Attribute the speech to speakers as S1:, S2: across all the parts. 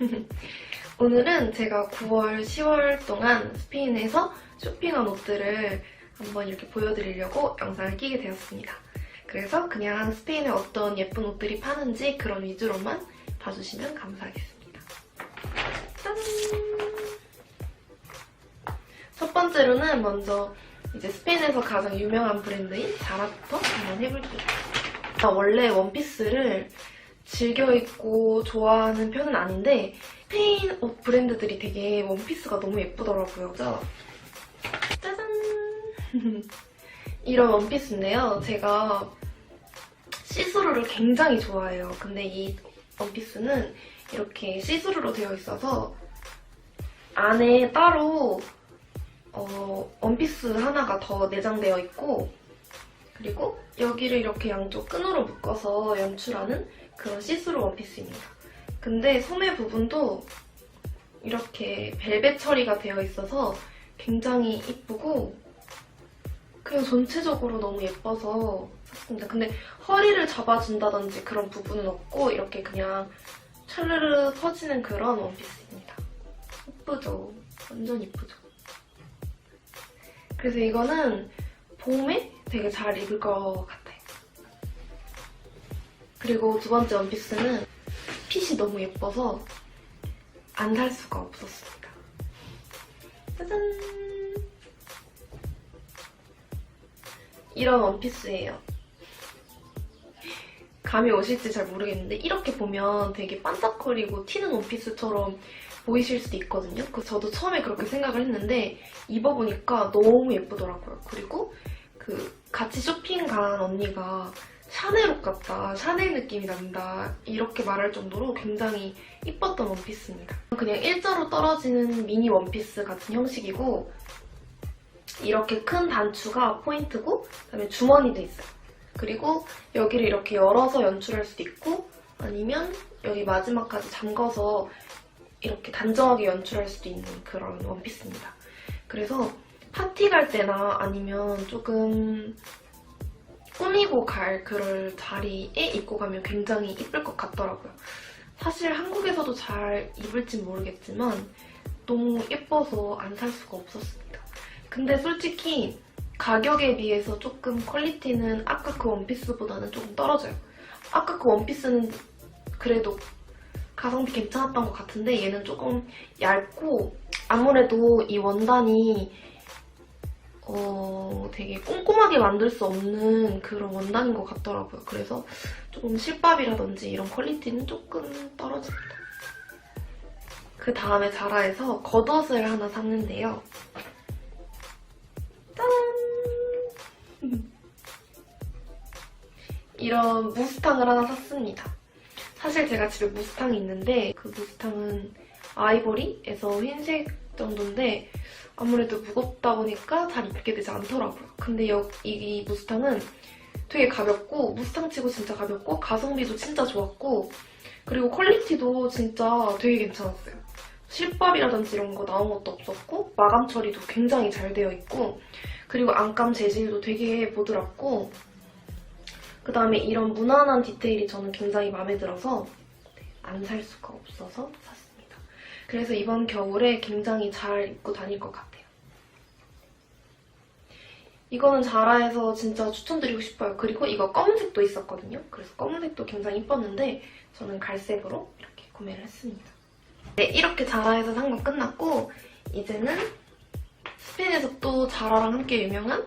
S1: 오늘은 제가 9월, 10월 동안 스페인에서 쇼핑한 옷들을 한번 이렇게 보여드리려고 영상을 끼게 되었습니다. 그래서 그냥 스페인에 어떤 예쁜 옷들이 파는지 그런 위주로만 봐주시면 감사하겠습니다. 짠! 첫 번째로는 먼저 이제 스페인에서 가장 유명한 브랜드인 자라부터 한번 해볼게요. 나 원래 원피스를 즐겨 입고 좋아하는 편은 아닌데 스페인 옷 브랜드들이 되게 원피스가 너무 예쁘더라고요. 그래서 짜잔! 이런 원피스인데요. 제가 시스루를 굉장히 좋아해요. 근데 이 원피스는 이렇게 시스루로 되어 있어서 안에 따로 어, 원피스 하나가 더 내장되어 있고 그리고 여기를 이렇게 양쪽 끈으로 묶어서 연출하는 그런 시스루 원피스입니다. 근데 소매 부분도 이렇게 벨벳 처리가 되어 있어서 굉장히 이쁘고 그냥 전체적으로 너무 예뻐서 샀습니다. 근데 허리를 잡아준다든지 그런 부분은 없고 이렇게 그냥 찰르르 퍼지는 그런 원피스입니다. 이쁘죠? 완전 이쁘죠? 그래서 이거는 봄에 되게 잘 입을 것 같아요. 그리고 두 번째 원피스는 핏이 너무 예뻐서 안 살 수가 없었습니다. 짜잔! 이런 원피스예요. 감이 오실지 잘 모르겠는데 이렇게 보면 되게 반짝거리고 튀는 원피스처럼 보이실 수도 있거든요. 그 저도 처음에 그렇게 생각을 했는데 입어보니까 너무 예쁘더라고요. 그리고 그 같이 쇼핑 간 언니가 샤넬 옷 같다, 샤넬 느낌이 난다 이렇게 말할 정도로 굉장히 이뻤던 원피스입니다. 그냥 일자로 떨어지는 미니 원피스 같은 형식이고 이렇게 큰 단추가 포인트고 그다음에 주머니도 있어요. 그리고 여기를 이렇게 열어서 연출할 수도 있고 아니면 여기 마지막까지 잠궈서 이렇게 단정하게 연출할 수도 있는 그런 원피스입니다. 그래서 파티 갈 때나 아니면 조금 꾸미고 갈 그럴 자리에 입고 가면 굉장히 이쁠 것 같더라고요. 사실 한국에서도 잘 입을지 모르겠지만 너무 예뻐서 안 살 수가 없었습니다. 근데 솔직히 가격에 비해서 조금 퀄리티는 아까 그 원피스보다는 조금 떨어져요. 아까 그 원피스는 그래도 가성비 괜찮았던 것 같은데 얘는 조금 얇고 아무래도 이 원단이 어, 되게 꼼꼼하게 만들 수 없는 그런 원단인 것 같더라고요. 그래서 조금 실밥이라든지 이런 퀄리티는 조금 떨어집니다. 그 다음에 자라에서 겉옷을 하나 샀는데요. 짠! 이런 무스탕을 하나 샀습니다. 사실 제가 집에 무스탕이 있는데 그 무스탕은 아이보리에서 흰색 정도인데 아무래도 무겁다 보니까 잘 입게 되지 않더라고요. 근데 여, 이, 이 무스탕은 되게 가볍고 무스탕 치고 진짜 가볍고 가성비도 진짜 좋았고 그리고 퀄리티도 진짜 되게 괜찮았어요. 실밥이라든지 이런 거 나온 것도 없었고 마감 처리도 굉장히 잘 되어 있고 그리고 안감 재질도 되게 부드럽고 그 다음에 이런 무난한 디테일이 저는 굉장히 마음에 들어서 안 살 수가 없어서 샀습니다. 그래서 이번 겨울에 굉장히 잘 입고 다닐 것 같아요. 이거는 자라에서 진짜 추천드리고 싶어요. 그리고 이거 검은색도 있었거든요. 그래서 검은색도 굉장히 이뻤는데 저는 갈색으로 이렇게 구매를 했습니다. 네, 이렇게 자라에서 산 거 끝났고 이제는 스페인에서 또 자라랑 함께 유명한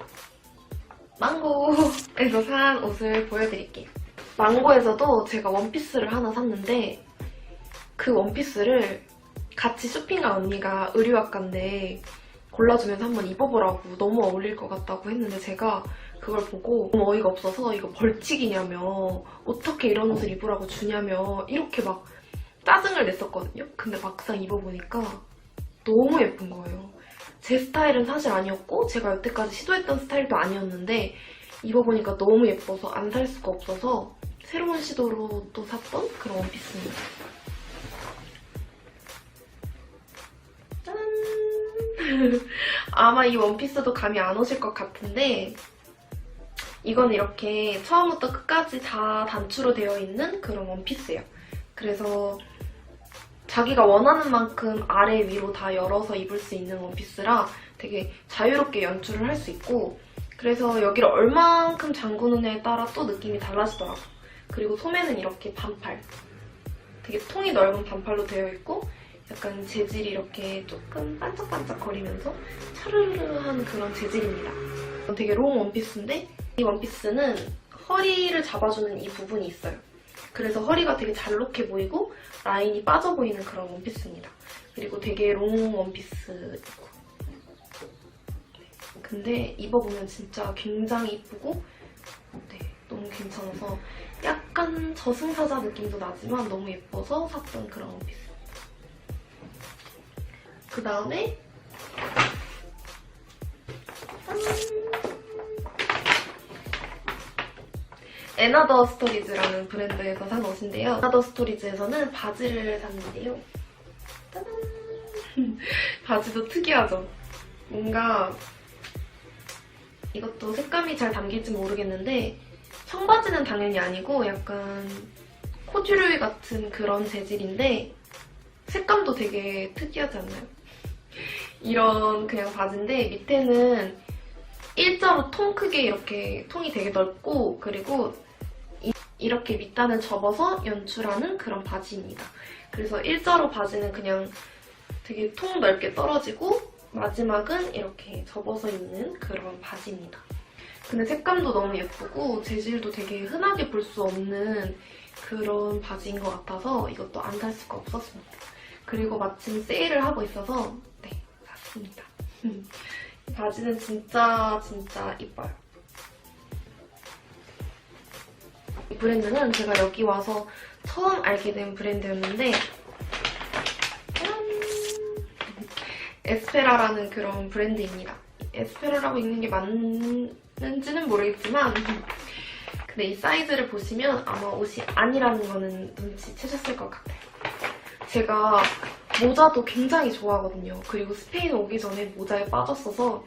S1: 망고에서 산 옷을 보여드릴게요. 망고에서도 제가 원피스를 하나 샀는데 그 원피스를 같이 쇼핑한 언니가 의류학과인데 골라주면서 한번 입어보라고 너무 어울릴 것 같다고 했는데 제가 그걸 보고 너무 어이가 없어서 이거 벌칙이냐며 어떻게 이런 옷을 입으라고 주냐며 이렇게 막 짜증을 냈었거든요. 근데 막상 입어보니까 너무 예쁜 거예요. 제 스타일은 사실 아니었고 제가 여태까지 시도했던 스타일도 아니었는데 입어보니까 너무 예뻐서 안 살 수가 없어서 새로운 시도로 또 샀던 그런 원피스입니다. 아마 이 원피스도 감이 안 오실 것 같은데 이건 이렇게 처음부터 끝까지 다 단추로 되어 있는 그런 원피스예요. 그래서 자기가 원하는 만큼 아래 위로 다 열어서 입을 수 있는 원피스라 되게 자유롭게 연출을 할 수 있고 그래서 여기를 얼만큼 잠그느냐에 따라 또 느낌이 달라지더라고요. 그리고 소매는 이렇게 반팔. 되게 통이 넓은 반팔로 되어 있고 약간 재질이 이렇게 조금 반짝반짝거리면서 차르르한 그런 재질입니다. 되게 롱 원피스인데 이 원피스는 허리를 잡아주는 이 부분이 있어요. 그래서 허리가 되게 잘록해 보이고 라인이 빠져 보이는 그런 원피스입니다. 그리고 되게 롱 원피스이고 근데 입어보면 진짜 굉장히 이쁘고 네, 너무 괜찮아서 약간 저승사자 느낌도 나지만 너무 예뻐서 샀던 그런 원피스입니다. 그 다음에 에나더 스토리즈라는 브랜드에서 산 옷인데요. 에나더 스토리즈에서는 바지를 샀는데요. 짜잔! 바지도 특이하죠? 뭔가 이것도 색감이 잘 담길지 모르겠는데 청바지는 당연히 아니고 약간 코듀로이 같은 그런 재질인데 색감도 되게 특이하지 않나요? 이런 그냥 바지인데 밑에는 일자로 통 크게 이렇게 통이 되게 넓고 그리고 이- 이렇게 밑단을 접어서 연출하는 그런 바지입니다. 그래서 일자로 바지는 그냥 되게 통 넓게 떨어지고 마지막은 이렇게 접어서 입는 그런 바지입니다. 근데 색감도 너무 예쁘고 재질도 되게 흔하게 볼 수 없는 그런 바지인 것 같아서 이것도 안 살 수가 없었습니다. 그리고 마침 세일을 하고 있어서 네, 샀습니다. 이 바지는 진짜 진짜 이뻐요. 이 브랜드는 제가 여기 와서 처음 알게 된 브랜드였는데 짜란! 에스페라라는 그런 브랜드입니다. 에스페라라고 읽는 게 맞는지는 모르겠지만 근데 이 사이즈를 보시면 아마 옷이 아니라는 거는 눈치채셨을 것 같아요. 제가 모자도 굉장히 좋아하거든요. 그리고 스페인 오기 전에 모자에 빠졌어서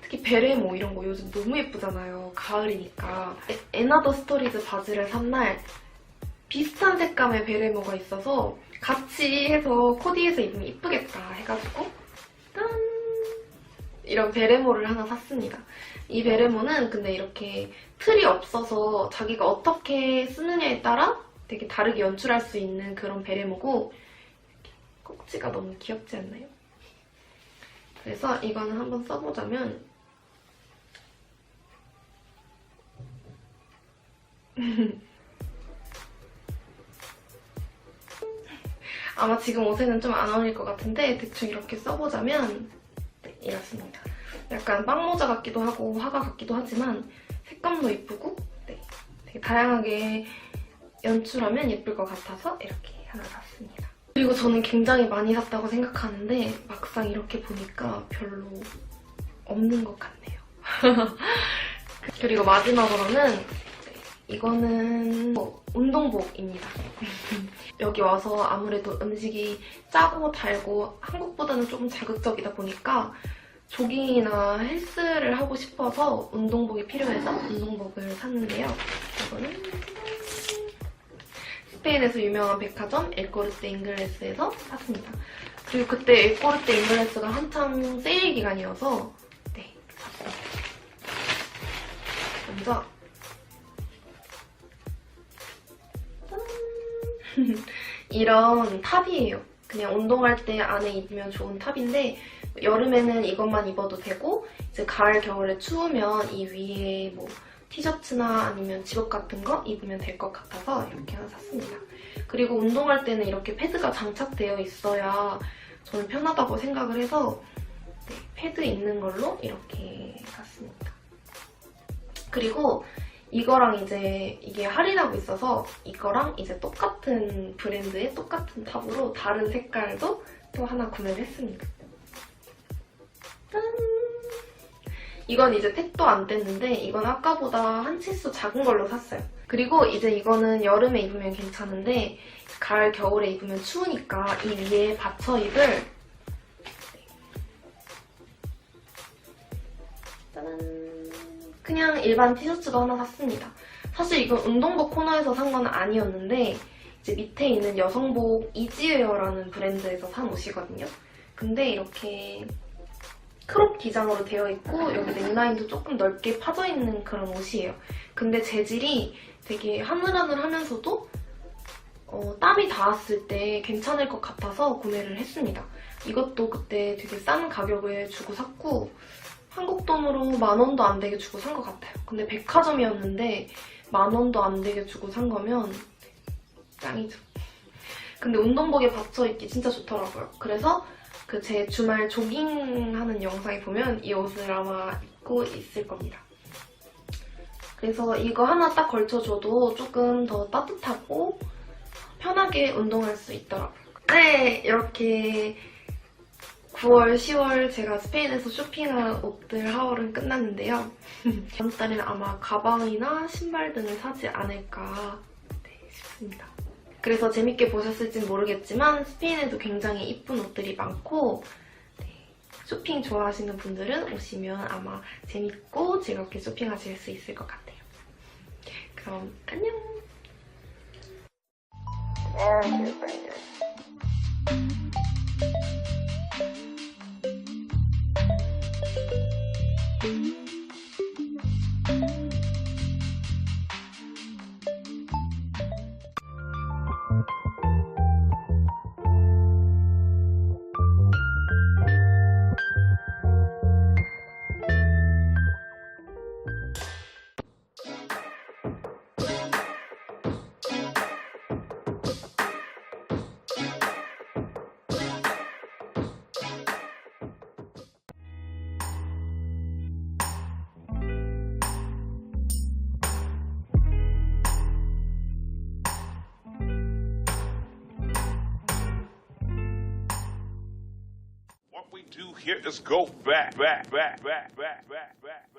S1: 특히 베레모 이런 거 요즘 너무 예쁘잖아요. 가을이니까. 에- 에나더 스토리즈 바지를 산 날 비슷한 색감의 베레모가 있어서 같이 해서 코디해서 입으면 이쁘겠다 해가지고 짠! 이런 베레모를 하나 샀습니다. 이 베레모는 근데 이렇게 틀이 없어서 자기가 어떻게 쓰느냐에 따라 되게 다르게 연출할 수 있는 그런 베레모고 꼭지가 너무 귀엽지 않나요? 그래서 이거는 한번 써보자면 아마 지금 옷에는 좀 안 어울릴 것 같은데 대충 이렇게 써보자면 네, 이렇습니다. 약간 빵모자 같기도 하고 화가 같기도 하지만 색감도 이쁘고 네, 되게 다양하게 연출하면 예쁠 것 같아서 이렇게 하나 샀습니다. 그리고 저는 굉장히 많이 샀다고 생각하는데 막상 이렇게 보니까 별로 없는 것 같네요. 그리고 마지막으로는 네, 이거는 뭐 운동복입니다. 여기 와서 아무래도 음식이 짜고 달고 한국보다는 조금 자극적이다 보니까 조깅이나 헬스를 하고 싶어서 운동복이 필요해서 운동복을 샀는데요. 이거는 스페인에서 유명한 백화점 엘코르테 잉글레스에서 샀습니다. 그리고 그때 엘코르테 잉글레스가 한창 세일 기간이어서 네, 샀습니다. 먼저 짠! 이런 탑이에요. 그냥 운동할 때 안에 입으면 좋은 탑인데 여름에는 이것만 입어도 되고 이제 가을 겨울에 추우면 이 위에 뭐 티셔츠나 아니면 집업 같은 거 입으면 될 것 같아서 이렇게 하나 샀습니다. 그리고 운동할 때는 이렇게 패드가 장착되어 있어야 저는 편하다고 생각을 해서 네, 패드 있는 걸로 이렇게 샀습니다. 그리고 이거랑 이제 이게 할인하고 있어서 이거랑 이제 똑같은 브랜드의 똑같은 탑으로 다른 색깔도 또 하나 구매를 했습니다. 짠! 이건 이제 택도 안 뗐는데 이건 아까보다 한 치수 작은 걸로 샀어요. 그리고 이제 이거는 여름에 입으면 괜찮은데 가을, 겨울에 입으면 추우니까 이 위에 받쳐 입을 짜잔 그냥 일반 티셔츠도 하나 샀습니다. 사실 이건 운동복 코너에서 산 건 아니었는데 이제 밑에 있는 여성복 이지웨어라는 브랜드에서 산 옷이거든요. 근데 이렇게 크롭 기장으로 되어 있고 여기 넥라인도 조금 넓게 파져 있는 그런 옷이에요. 근데 재질이 되게 하늘하늘하면서도 어, 땀이 닿았을 때 괜찮을 것 같아서 구매를 했습니다. 이것도 그때 되게 싼 가격에 주고 샀고 한국 돈으로 만 원도 안 되게 주고 산 것 같아요. 근데 백화점이었는데 만 원도 안 되게 주고 산 거면 짱이죠. 근데 운동복에 받쳐 입기 진짜 좋더라고요. 그래서 그 제 주말 조깅하는 영상에 보면 이 옷을 아마 입고 있을 겁니다. 그래서 이거 하나 딱 걸쳐줘도 조금 더 따뜻하고 편하게 운동할 수 있더라고요. 네, 이렇게 9월, 10월 제가 스페인에서 쇼핑한 옷들 하울은 끝났는데요. 다음 달에는 아마 가방이나 신발 등을 사지 않을까 네, 싶습니다. 그래서 재밌게 보셨을진 모르겠지만 스페인에도 굉장히 이쁜 옷들이 많고 네, 쇼핑 좋아하시는 분들은 오시면 아마 재밌고 즐겁게 쇼핑하실 수 있을 것 같아요. 그럼 안녕!
S2: Here is go back, back, back, back, back, back, back.